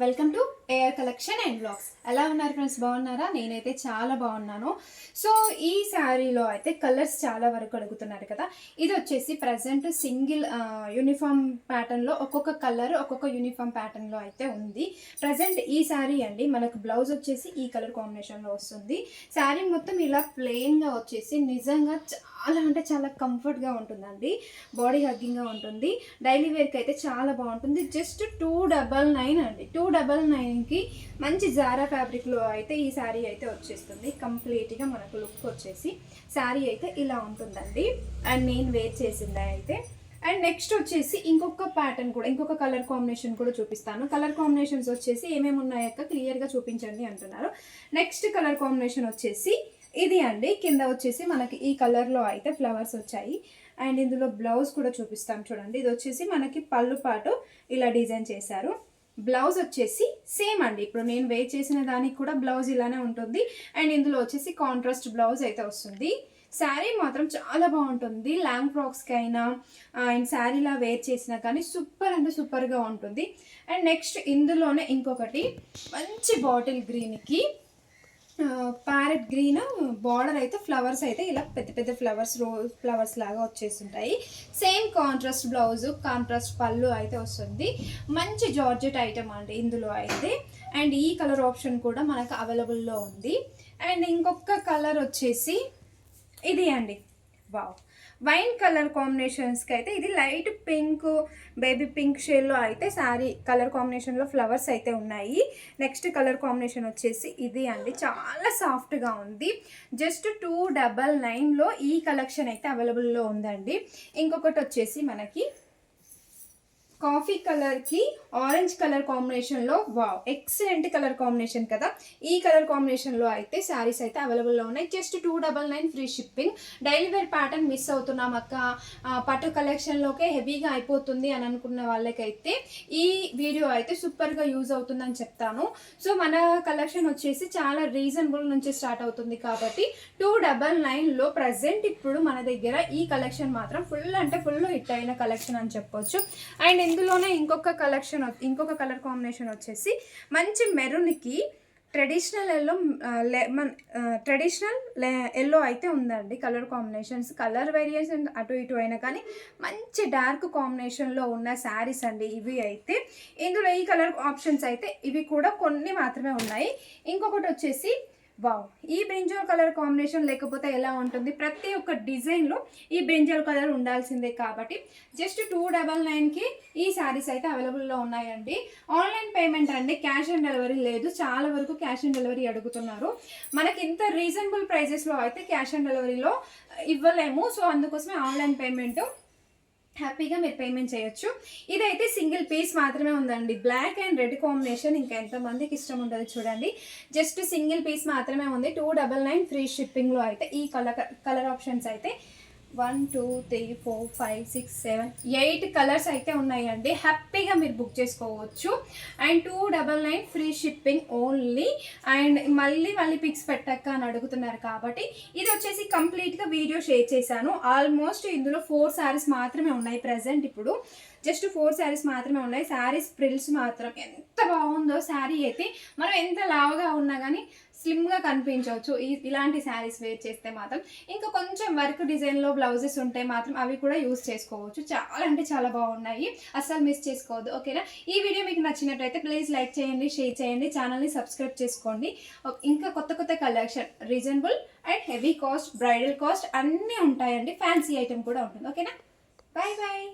Welcome to AR collection and blogs. ఎలా ఉన్నారు friends? బాగున్నారా? నేనైతే చాలా బాగున్నాను. సో ఈ శారీలో అయితే కలర్స్ చాలా వరకు అడుగుతున్నారు కదా. ఇది వచ్చేసి ప్రజెంట్ సింగిల్ యూనిఫామ్ ప్యాటర్న్లో ఒక్కొక్క కలర్ ఒక్కొక్క యూనిఫామ్ ప్యాటర్న్లో అయితే ఉంది. ప్రజెంట్ ఈ శారీ అండి. మనకు బ్లౌజ్ వచ్చేసి ఈ కలర్ కాంబినేషన్లో వస్తుంది. శారీ మొత్తం ఇలా ప్లెయిన్గా వచ్చేసి నిజంగా చాలా అంటే చాలా కంఫర్ట్గా ఉంటుందండి. బాడీ హగ్గింగ్గా ఉంటుంది. డైలీ వేర్కి అయితే చాలా బాగుంటుంది. జస్ట్ టూ డబల్ నైన్ అండి. టూ డబల్ నైన్ నైన్కి మంచి జారా ఫ్యాబ్రిక్లో అయితే ఈ శారీ అయితే వచ్చేస్తుంది. కంప్లీట్గా మనకు లుక్ వచ్చేసి శారీ అయితే ఇలా ఉంటుందండి. అండ్ నేను వేర్ చేసింది అయితే. అండ్ నెక్స్ట్ వచ్చేసి ఇంకొక ప్యాటర్న్ కూడా ఇంకొక కలర్ కాంబినేషన్ కూడా చూపిస్తాను. కలర్ కాంబినేషన్స్ వచ్చేసి ఏమేమి ఉన్నాయక్క క్లియర్గా చూపించండి అంటున్నారు. నెక్స్ట్ కలర్ కాంబినేషన్ వచ్చేసి ఇది అండి. కింద వచ్చేసి మనకి ఈ కలర్లో అయితే ఫ్లవర్స్ వచ్చాయి. అండ్ ఇందులో బ్లౌజ్ కూడా చూపిస్తాం చూడండి. ఇది వచ్చేసి మనకి పళ్ళు పాటు ఇలా డిజైన్ చేశారు. బ్లౌజ్ వచ్చేసి సేమ్ అండి. ఇప్పుడు నేను వే చేసిన దానికి కూడా బ్లౌజ్ ఇలానే ఉంటుంది. అండ్ ఇందులో వచ్చేసి కాంట్రాస్ట్ బ్లౌజ్ అయితే వస్తుంది. శారీ మాత్రం చాలా బాగుంటుంది. లాంగ్ ఫ్రాక్స్కి అయినా అండ్ శారీలా వేర్ చేసినా కానీ సూపర్ అంటే సూపర్గా ఉంటుంది. అండ్ నెక్స్ట్ ఇందులోనే ఇంకొకటి మంచి బాటిల్ గ్రీన్కి ప్యారెట్ గ్రీన్ బార్డర్ అయితే ఫ్లవర్స్ అయితే ఇలా పెద్ద పెద్ద ఫ్లవర్స్ రోజ్ ఫ్లవర్స్ లాగా వచ్చేస్తుంటాయి. సేమ్ కాంట్రాస్ట్ బ్లౌజ్ కాంట్రాస్ట్ పళ్ళు అయితే వస్తుంది. మంచి జార్జెట్ ఐటమ్ అండి ఇందులో అయితే. అండ్ ఈ కలర్ ఆప్షన్ కూడా మనకు అవైలబుల్లో ఉంది. అండ్ ఇంకొక కలర్ వచ్చేసి ఇది అండి. వావ్. వైన్ కలర్ కాంబినేషన్స్కి అయితే ఇది లైట్ పింక్ బేబీ పింక్ షేడ్లో అయితే శారీ కలర్ కాంబినేషన్లో ఫ్లవర్స్ అయితే ఉన్నాయి. నెక్స్ట్ కలర్ కాంబినేషన్ వచ్చేసి ఇది అండి. చాలా సాఫ్ట్గా ఉంది. జస్ట్ టూ డబల్ నైన్లో ఈ కలెక్షన్ అయితే అవైలబుల్లో ఉందండి. ఇంకొకటి వచ్చేసి మనకి కాఫీ కలర్కి ఆరెంజ్ కలర్ కాంబినేషన్లో వావ్ ఎక్సలెంట్ కలర్ కాంబినేషన్ కదా. ఈ కలర్ కాంబినేషన్లో అయితే శారీస్ అయితే అవైలబుల్లో ఉన్నాయి. Just two double nine free shipping. Daily wear pattern miss అవుతున్నాం అక్క. ఆ, పట్టు కలెక్షన్లోకే హెవీగా అయిపోతుంది అని అనుకున్న వాళ్ళకైతే ఈ వీడియో అయితే సూపర్గా యూజ్ అవుతుందని చెప్తాను. సో మన కలెక్షన్ వచ్చేసి చాలా రీజనబుల్ నుంచి స్టార్ట్ అవుతుంది కాబట్టి టూ డబల్ నైన్లో ప్రజెంట్ ఇప్పుడు మన దగ్గర ఈ కలెక్షన్ మాత్రం ఫుల్ అంటే ఫుల్ హిట్ అయిన కలెక్షన్ అని చెప్పొచ్చు. అండ్ ఇందులోనే ఇంకొక కలెక్షన్ ఇంకొక కలర్ కాంబినేషన్ వచ్చేసి మంచి మెరూన్కి traditional yellow lemon traditional yellow అయితే ఉందండి కలర్ కాంబినేషన్స్. కలర్ వేరియేషన్ అటు ఇటు అయినా కానీ మంచి డార్క్ కాంబినేషన్లో ఉన్న శారీస్ అండి ఇవి అయితే. ఇందులో ఈ కలర్ ఆప్షన్స్ అయితే ఇవి కూడా కొన్ని మాత్రమే ఉన్నాయి. ఇంకొకటి వచ్చేసి వావ్. ఈ బ్రింజల్ కలర్ కాంబినేషన్ లేకపోతే ఎలా ఉంటుంది? ప్రతి ఒక్క డిజైన్లో ఈ బ్రింజల్ కలర్ ఉండాల్సిందే కాబట్టి జస్ట్ టూ డబల్ నైన్కి ఈ శారీస్ అయితే అవైలబుల్లో ఉన్నాయండి. ఆన్లైన్ పేమెంట్ అండి క్యాష్ ఆన్ డెలివరీ లేదు. చాలా వరకు క్యాష్ ఆన్ డెలివరీ అడుగుతున్నారు. మనకి ఇంత రీజనబుల్ ప్రైజెస్లో అయితే క్యాష్ ఆన్ డెలివరీలో ఇవ్వలేము. సో అందుకోసమే ఆన్లైన్ పేమెంట్ హ్యాపీగా మీరు పేమెంట్ చేయొచ్చు. ఇదైతే సింగిల్ పీస్ మాత్రమే ఉందండి. బ్లాక్ అండ్ రెడ్ కాంబినేషన్ ఇంకా ఎంతమందికి ఇష్టం ఉంటుంది చూడండి. జస్ట్ సింగిల్ పీస్ మాత్రమే ఉంది. టూ డబల్ నైన్ ఫ్రీ షిప్పింగ్లో అయితే ఈ కలర్ కలర్ ఆప్షన్స్ అయితే one two three four five six seven eight colours అయితే ఉన్నాయండి. హ్యాపీగా మీరు బుక్ చేసుకోవచ్చు. And two double nine free shipping only. And మళ్ళీ మళ్ళీ పిక్స్ పెట్టక్క అని అడుగుతున్నారు కాబట్టి ఇది వచ్చేసి కంప్లీట్గా వీడియో షేర్ చేశాను. ఆల్మోస్ట్ ఇందులో ఫోర్ శారీస్ మాత్రమే ఉన్నాయి ప్రజెంట్ ఇప్పుడు. జస్ట్ ఫోర్ శారీస్ మాత్రమే ఉన్నాయి. శారీస్ ప్రిల్స్ మాత్రం ఎంత బాగుందో శారీ అయితే. మనం ఎంత లావుగా ఉన్నా కానీ స్లిమ్గా కనిపించవచ్చు. ఈ ఇలాంటి శారీస్ వేర్ చేస్తే మాత్రం. ఇంకా కొంచెం వర్క్ డిజైన్లో బ్లౌజెస్ ఉంటే మాత్రం అవి కూడా యూస్ చేసుకోవచ్చు. చాలా అంటే చాలా బాగున్నాయి. అస్సలు మిస్ చేసుకోవద్దు. ఓకేనా ఈ వీడియో మీకు నచ్చినట్టయితే ప్లీజ్ లైక్ చేయండి షేర్ చేయండి ఛానల్ని సబ్స్క్రైబ్ చేసుకోండి. ఇంకా కొత్త కొత్త collection reasonable and heavy cost bridal cost అన్నీ ఉంటాయండి. ఫ్యాన్సీ ఐటెం కూడా ఉంటుంది. ఓకేనా బాయ్ బాయ్